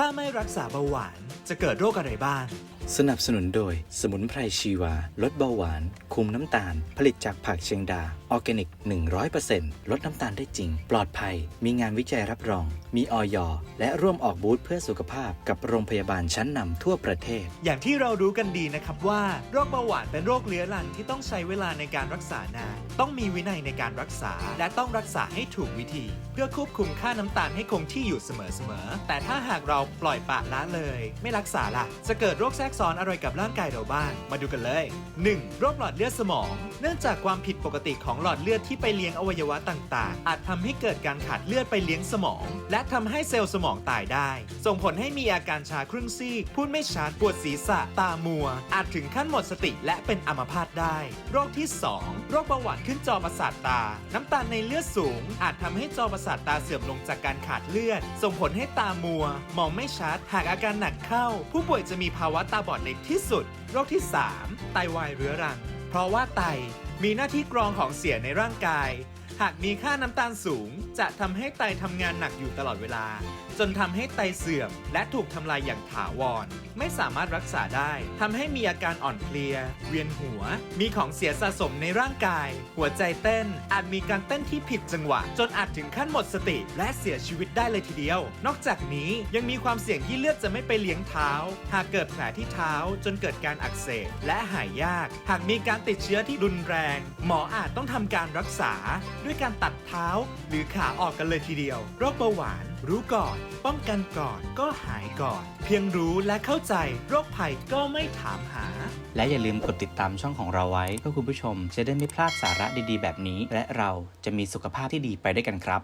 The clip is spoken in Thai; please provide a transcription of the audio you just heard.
ถ้าไม่รักษาเบาหวานจะเกิดโรคอะไรบ้าง สนับสนุนโดยสมุนไพรชีวา ลดเบาหวาน คุมน้ำตาล ผลิตจากผักเชียงดา ออร์แกนิก 100%ลดน้ำตาลได้จริง ปลอดภัย มีงานวิจัยรับรอง มีออยอและร่วมออกบูธเพื่อสุขภาพกับโรงพยาบาลชั้นนำทั่วประเทศ อย่างที่เรารู้กันดีนะครับว่า โรคเบาหวานเป็นโรคเรื้อรังที่ต้องใช้เวลาในการรักษานาน ต้องมีวินัยในการรักษา และต้องรักษาให้ถูกวิธี เพื่อควบคุมค่าน้ำตาลให้คงที่อยู่เสมอๆแต่ถ้าหากเราปล่อยปละละเลย ไม่รักษาล่ะ จะเกิดโรคแทรกซ้อนอะไรกับร่างกายเราบ้าง มาดูกันเลย 1. โรคหลอดเลือดสมอง เนื่องจากความผิดปกติของหลอดเลือดที่ไปเลี้ยงอวัยวะต่างๆ อาจทำให้เกิดการขาดเลือดไปเลี้ยงสมอง และทำให้เซลล์สมองตายได้ ส่งผลให้มีอาการชาครึ่งซีก พูดไม่ชัด ปวดศีรษะ ตามัว อาจถึงขั้นหมดสติและเป็นอัมพาตได้ โรคที่ 2 โรคเบาหวานขึ้นจอประสาทตา น้ำตาลในเลือดสูง อาจทำให้จอประสาทตาเสื่อมลงจากการขาดเลือด ส่งผลให้ตามัว มองไม่ชัด หากอาการหนักเข้า ผู้ป่วยจะมีภาวะตาบอดในที่สุด โรคที่ 3 ไตวายเรื้อรัง เพราะว่าไตมีหน้าที่กรองของเสียในร่างกาย หากมีค่าน้ำตาลสูง จะทำให้ไตทำงานหนักอยู่ตลอดเวลา จนทำให้ไตเสื่อม และถูกทำลายอย่างถาวร ไม่สามารถรักษาได้ทำให้มีอาการอ่อนเพลีย เวียนหัว มีของเสียสะสมในร่างกาย หัวใจเต้น อาจมีการเต้นที่ผิดจังหวะ จนอาจถึงขั้นหมดสติ และเสียชีวิตได้เลยทีเดียว นอกจากนี้ยังมีความเสี่ยงที่เลือดจะไม่ไปเลี้ยงเท้า หากเกิดแผลที่เท้า จนเกิดการอักเสบและหายยาก หากมีการติดเชื้อที่รุนแรง หมออาจต้องทำการรักษาด้วยการตัดเท้าหรือขาออกกันเลยทีเดียว โรคเบาหวาน รู้ก่อน ป้องกันก่อนก็หายก่อน เพียงรู้และเข้าใจโรคภัยก็ไม่ถามหา และอย่าลืมกดติดตามช่องของเราไว้เพื่อคุณผู้ชมจะได้ไม่พลาดสาระดีๆ แบบนี้ และเราจะมีสุขภาพที่ดีไปด้วยกันครับ